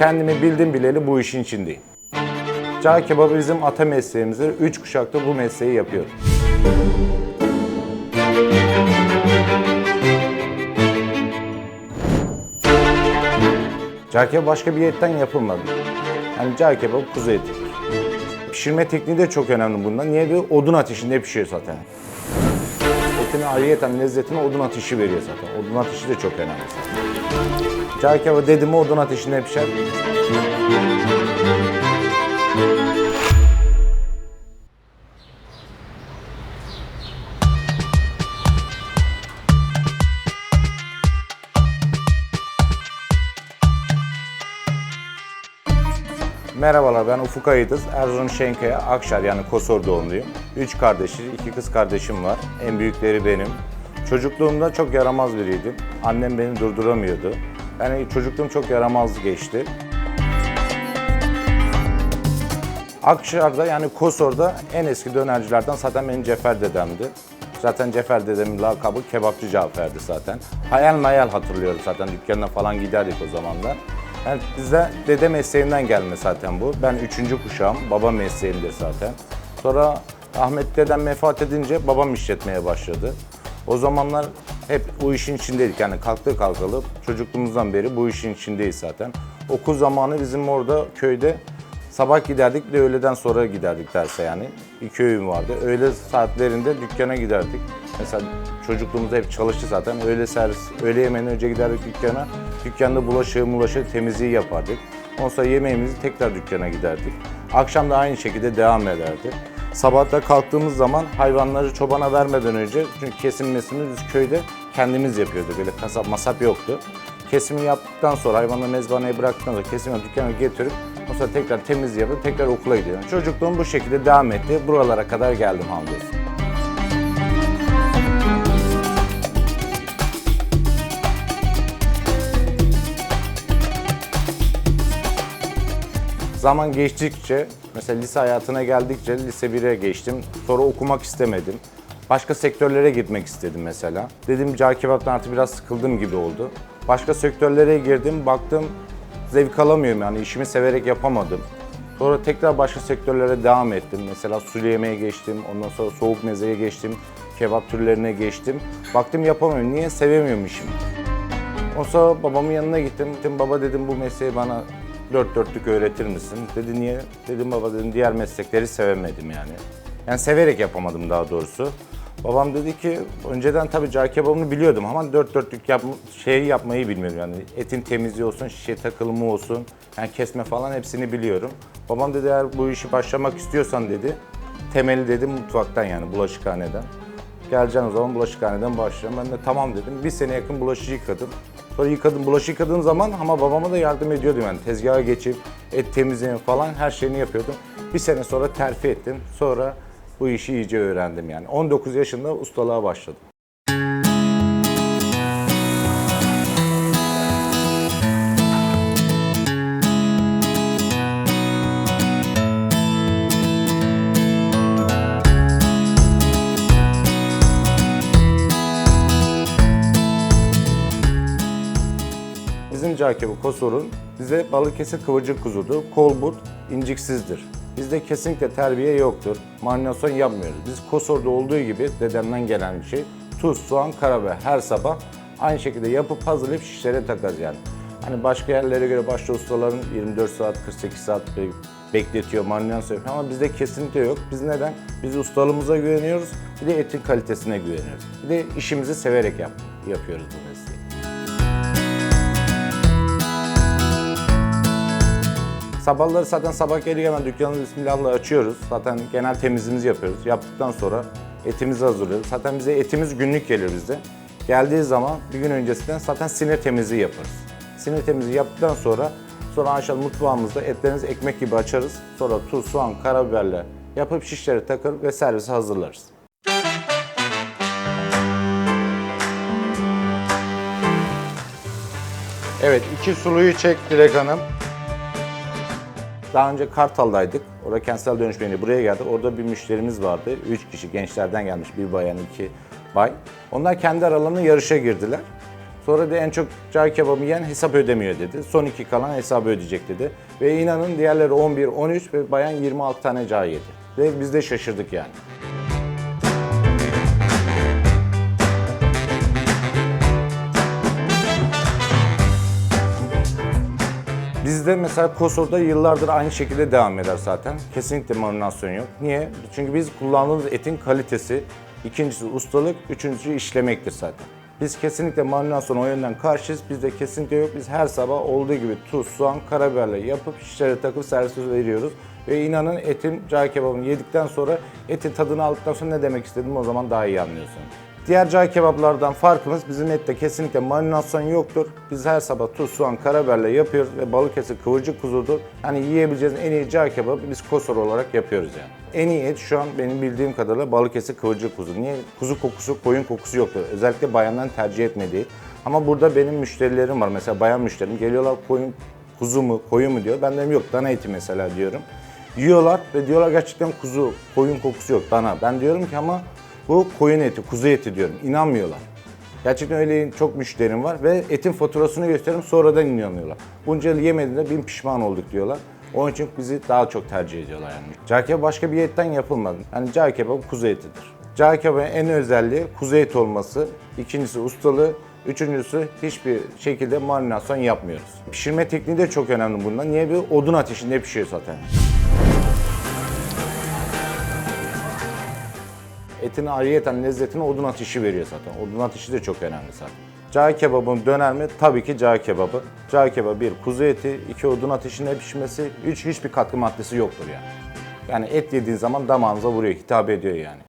kendimi bildim bileli bu işin içindeyim. Cağ kebabı bizim ata mesleğimizdir. Üç kuşakta bu mesleği yapıyorum. Cağ kebabı başka bir etten yapılmadı. Yani cağ kebabı kuzu eti. Pişirme tekniği de çok önemli bundan. Niye diyor? Odun ateşinde pişiyor zaten. Etini ayrıyeten lezzetini odun ateşi veriyor zaten. Odun ateşi de çok önemli zaten. Cağ kebabı dedim mi odun ateşinde pişer. Merhabalar ben Ufuk Ayıdız. Erzurum Şenkaya, Akşar yani Kosor doğumluyum. Üç kardeşiz, iki kız kardeşim var. En büyükleri benim. Çocukluğumda çok yaramaz biriydim. Annem beni durduramıyordu. Yani çocukluğum çok yaramaz geçti. Akşar'da yani Kosor'da en eski dönercilerden zaten benim Cefer dedemdi. Zaten Cefer dedemin lakabı kebapçı Cafer'di zaten. Hayal mayal hatırlıyorum zaten dükkanına falan giderdik o zamanlar. Yani bize dede mesleğinden gelme zaten bu. Ben üçüncü kuşağım, baba mesleğimdir zaten. Sonra Ahmet dedem vefat edince babam işletmeye başladı. O zamanlar hep bu işin içindeydik yani kalktı kalkalı çocukluğumuzdan beri bu işin içindeyiz zaten. Okul zamanı bizim orada köyde Sabah giderdik de öğleden sonra giderdik derse yani. İki öğün vardı. Öğle saatlerinde dükkana giderdik. Mesela çocukluğumuzda hep çalıştı zaten. Öğle servis, öğle yemeğinden önce giderdik dükkana. Dükkanda bulaşığı bulaşığı temizliği yapardık. Ondan sonra yemeğimizi tekrar dükkana giderdik. Akşam da aynı şekilde devam ederdi. Sabahta kalktığımız zaman hayvanları çobana vermeden önce çünkü kesilmesini biz köyde kendimiz yapıyorduk. Böyle kasap masap yoktu. Kesimi yaptıktan sonra hayvanları mezbaneye bıraktıktan sonra kesimi dükkana getirip o sonra tekrar temiz yapıp tekrar okula gidiyorum. Çocukluğum bu şekilde devam etti. Buralara kadar geldim hamdolsun. Zaman geçtikçe, mesela lise hayatına geldikçe lise 1'e geçtim. Sonra okumak istemedim. Başka sektörlere gitmek istedim mesela. Dedim cağ kebaptan artık biraz sıkıldım gibi oldu. Başka sektörlere girdim, baktım zevk alamıyorum yani işimi severek yapamadım. Sonra tekrar başka sektörlere devam ettim. Mesela sulu yemeğe geçtim, ondan sonra soğuk mezeye geçtim, kebap türlerine geçtim. Baktım yapamıyorum. Niye? Sevemiyorum işimi. O sonra babamın yanına gittim. Dedim baba dedim bu mesleği bana dört dörtlük öğretir misin? Dedi niye? Dedim baba dedim diğer meslekleri sevemedim yani. Yani severek yapamadım daha doğrusu. Babam dedi ki önceden tabii cağ kebabını biliyordum ama dört dörtlük yap, şeyi yapmayı bilmiyorum yani. Etin temizliği olsun, şişe takılımı olsun, yani kesme falan hepsini biliyorum. Babam dedi eğer bu işi başlamak istiyorsan dedi, temeli dedi mutfaktan yani bulaşıkhaneden. Geleceksin o zaman bulaşıkhaneden başlayalım. Ben de tamam dedim. Bir sene yakın bulaşıcı yıkadım. Sonra yıkadım, bulaşık yıkadığım zaman ama babama da yardım ediyordum yani. Tezgaha geçip et temizleme falan her şeyini yapıyordum. Bir sene sonra terfi ettim. Sonra bu işi iyice öğrendim yani. 19 yaşında ustalığa başladım. Bizim kebabı Kosor'un bize Balıkesir kıvırcık kuzudu. Kolbut inciksizdir. Bizde kesinlikle terbiye yoktur. Marinasyon yapmıyoruz. Biz Kosor'da olduğu gibi dedemden gelen bir şey. Tuz, soğan, karabiber her sabah aynı şekilde yapıp hazırlayıp şişlere takarız yani. Hani başka yerlere göre başka ustaların 24 saat, 48 saat be- bekletiyor, marinasyon yapıyor ama bizde kesinlikle yok. Biz neden? Biz ustalığımıza güveniyoruz, bir de etin kalitesine güveniyoruz. Bir de işimizi severek yap, yapıyoruz bu Sabahları zaten sabah gelir hemen dükkanı bismillahla açıyoruz. Zaten genel temizliğimizi yapıyoruz. Yaptıktan sonra etimizi hazırlıyoruz. Zaten bize etimiz günlük gelir bizde. Geldiği zaman bir gün öncesinden zaten sinir temizliği yaparız. Sinir temizliği yaptıktan sonra sonra aşağı mutfağımızda etlerimizi ekmek gibi açarız. Sonra tuz, soğan, karabiberle yapıp şişlere takır ve servise hazırlarız. Evet, iki suluyu çek Dilek Hanım. Daha önce Kartal'daydık. Orada kentsel dönüşmeyle buraya geldik. Orada bir müşterimiz vardı. Üç kişi gençlerden gelmiş. Bir bayan, iki bay. Onlar kendi aralarında yarışa girdiler. Sonra da en çok cağ kebabı yiyen hesap ödemiyor dedi. Son iki kalan hesabı ödeyecek dedi. Ve inanın diğerleri 11, 13 ve bayan 26 tane cağ yedi. Ve biz de şaşırdık yani. Bizde mesela Kosor'da yıllardır aynı şekilde devam eder zaten. Kesinlikle marinasyon yok. Niye? Çünkü biz kullandığımız etin kalitesi, ikincisi ustalık, üçüncüsü işlemektir zaten. Biz kesinlikle marinasyon o yönden karşıyız. Bizde kesinlikle yok. Biz her sabah olduğu gibi tuz, soğan, karabiberle yapıp şişlere takıp servis veriyoruz. Ve inanın etin, cağ kebabını yedikten sonra etin tadını aldıktan sonra ne demek istediğimi o zaman daha iyi anlıyorsun. Diğer cağ kebaplardan farkımız bizim ette kesinlikle marinasyon yoktur. Biz her sabah tuz, soğan, karabiberle yapıyoruz ve Balıkesir kıvırcık kuzudur. Hani yiyebileceğiniz en iyi cağ kebabı biz kosor olarak yapıyoruz yani. En iyi et şu an benim bildiğim kadarıyla Balıkesir kıvırcık kuzu. Niye? Kuzu kokusu, koyun kokusu yoktur. Özellikle bayanların tercih etmediği. Ama burada benim müşterilerim var. Mesela bayan müşterim geliyorlar koyun, kuzu mu, koyun mu diyor. Ben diyorum yok dana eti mesela diyorum. Yiyorlar ve diyorlar gerçekten kuzu, koyun kokusu yok dana. Ben diyorum ki ama bu koyun eti, kuzu eti diyorum. İnanmıyorlar. Gerçekten öyle çok müşterim var ve etin faturasını gösteririm sonradan inanıyorlar. Bunca yıl yemediğinde bin pişman olduk diyorlar. Onun için bizi daha çok tercih ediyorlar yani. Cağ başka bir etten yapılmadı. Yani cağ kebabı kuzu etidir. Cağ kebabının en özelliği kuzu eti olması. İkincisi ustalığı. Üçüncüsü hiçbir şekilde marinasyon yapmıyoruz. Pişirme tekniği de çok önemli bunda. Niye? Bir odun ateşinde pişiyor zaten. Etin ayrıyeten lezzetini odun ateşi veriyor zaten. Odun ateşi de çok önemli zaten. Cağ kebabın döner mi? Tabii ki cağ kebabı. Cağ kebabı bir kuzu eti, iki odun ateşinde pişmesi, üç hiçbir katkı maddesi yoktur yani. Yani et yediğin zaman damağınıza vuruyor, hitap ediyor yani.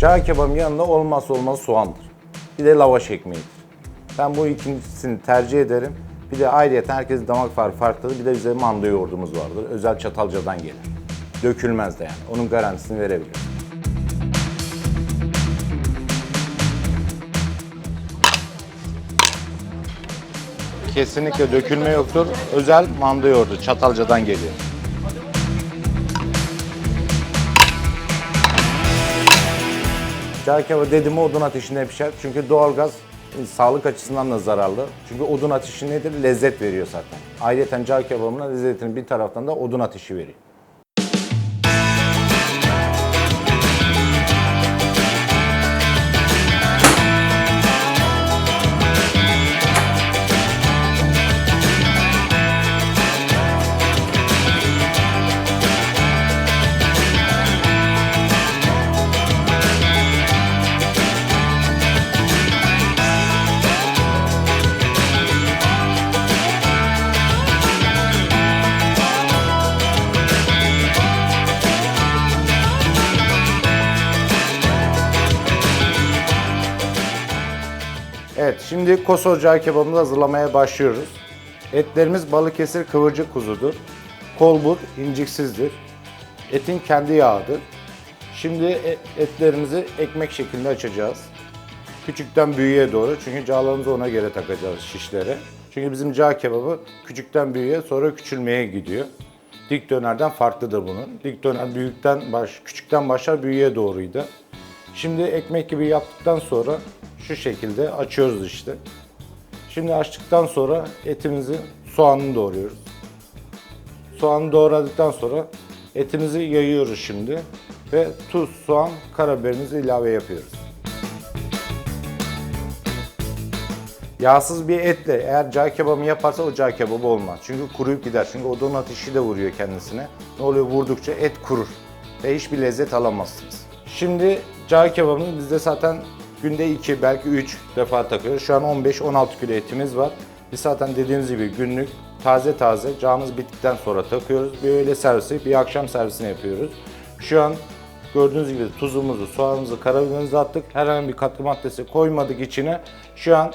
Cağ kebabın yanında olmazsa olmaz soğandır. Bir de lavaş ekmeğidir. Ben bu ikincisini tercih ederim. Bir de ayrıyeten herkesin damak farkı farklıdır. Bir de bize manda yoğurdumuz vardır. Özel Çatalca'dan gelir. Dökülmez de yani. Onun garantisini verebilirim. Kesinlikle dökülme yoktur. Özel manda yoğurdu. Çatalca'dan geliyor. Cağ kebabı dedim mi odun ateşinde pişer. Çünkü doğalgaz e, sağlık açısından da zararlı. Çünkü odun ateşi nedir? Lezzet veriyor zaten. Ayrıca cağ kebabına lezzetini bir taraftan da odun ateşi veriyor. Şimdi kosor cağ kebabımızı hazırlamaya başlıyoruz. Etlerimiz Balıkesir kıvırcık kuzudur. Kolbur inciksizdir. Etin kendi yağıdır. Şimdi e- etlerimizi ekmek şeklinde açacağız. Küçükten büyüğe doğru çünkü cağlarımızı ona göre takacağız şişlere. Çünkü bizim cağ kebabı küçükten büyüğe sonra küçülmeye gidiyor. Dik dönerden farklıdır bunun. Dik döner büyükten baş, küçükten başlar büyüğe doğruydu. Şimdi ekmek gibi yaptıktan sonra şu şekilde açıyoruz işte. Şimdi açtıktan sonra etimizi, soğanını doğruyoruz. Soğanı doğradıktan sonra etimizi yayıyoruz şimdi ve tuz, soğan, karabiberimizi ilave yapıyoruz. Yağsız bir etle eğer cağ kebabı yaparsa o cağ kebabı olmaz. Çünkü kuruyup gider. Çünkü odun ateşi de vuruyor kendisine. Ne oluyor vurdukça et kurur ve hiçbir lezzet alamazsınız. Şimdi cağ kebabını bizde zaten günde 2 belki 3 defa takıyoruz. Şu an 15-16 kilo etimiz var. Biz zaten dediğimiz gibi günlük taze taze cağımız bittikten sonra takıyoruz. Bir öğle servisi, bir akşam servisini yapıyoruz. Şu an Gördüğünüz gibi tuzumuzu, soğanımızı, karabiberimizi attık. Herhangi bir katkı maddesi koymadık içine. Şu an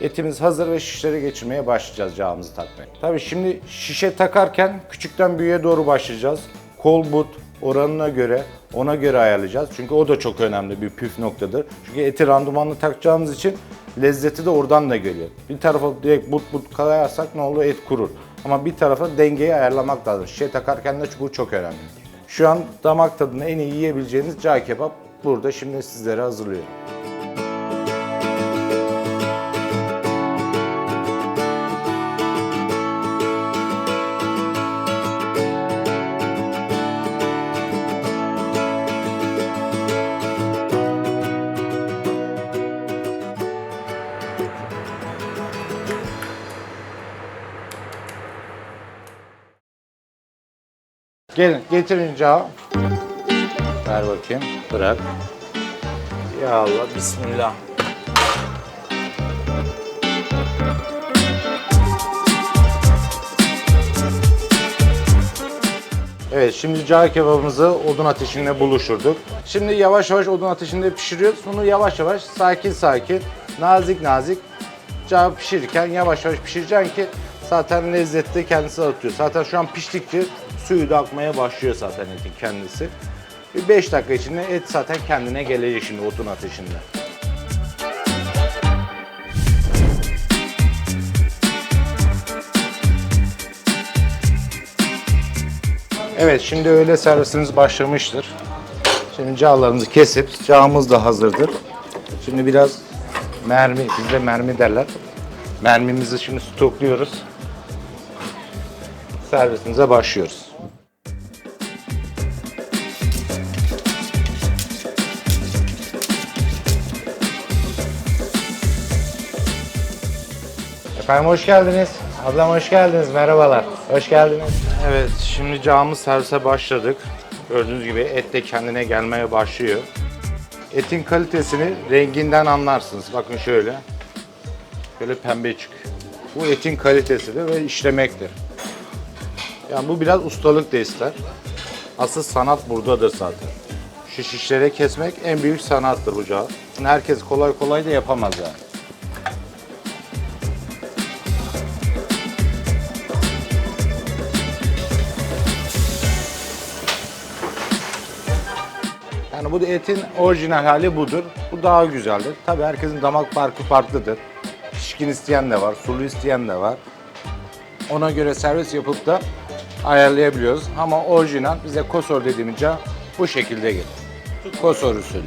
etimiz hazır ve şişlere geçirmeye başlayacağız cağımızı takmaya. Tabii şimdi şişe takarken küçükten büyüğe doğru başlayacağız. Kol but oranına göre ona göre ayarlayacağız. Çünkü o da çok önemli bir püf noktadır. Çünkü eti randımanlı takacağımız için lezzeti de oradan da geliyor. Bir tarafa direkt but but kayarsak ne olur et kurur. Ama bir tarafa dengeyi ayarlamak lazım. Şişe takarken de bu çok önemli. Şu an damak tadını en iyi yiyebileceğiniz cağ kebap burada şimdi sizlere hazırlıyorum. Gelin getirin cağı. Ver bakayım. Bırak. Ya Allah bismillah. Evet şimdi cağ kebabımızı odun ateşinde buluşturduk. Şimdi yavaş yavaş odun ateşinde pişiriyoruz. Bunu yavaş yavaş sakin sakin nazik nazik cağ pişirirken yavaş yavaş pişireceksin ki zaten lezzette kendisi atıyor. Zaten şu an piştikçe suyu da akmaya başlıyor zaten etin kendisi. Bir 5 dakika içinde et zaten kendine gelecek şimdi odun ateşinde. Evet şimdi öğle servisimiz başlamıştır. Şimdi cağlarımızı kesip cağımız da hazırdır. Şimdi biraz mermi, bizde mermi derler. Mermimizi şimdi stokluyoruz. Servisimize başlıyoruz. Efendim hoş geldiniz. Ablam hoş geldiniz. Merhabalar. Hoş geldiniz. Evet, şimdi cağımız servise başladık. Gördüğünüz gibi et de kendine gelmeye başlıyor. Etin kalitesini renginden anlarsınız. Bakın şöyle. Böyle pembe çıkıyor. Bu etin kalitesidir ve işlemektir. Yani bu biraz ustalık da ister. Asıl sanat buradadır zaten. Şu şişlere kesmek en büyük sanattır bu cağ. Herkes kolay kolay da yapamaz yani. Yani bu da etin orijinal hali budur. Bu daha güzeldir. Tabii herkesin damak farkı farklıdır. Pişkin isteyen de var, sulu isteyen de var. Ona göre servis yapıp da ayarlayabiliyoruz. Ama orijinal bize kosor dediğimiz cağ bu şekilde gelir. Kosor usulü.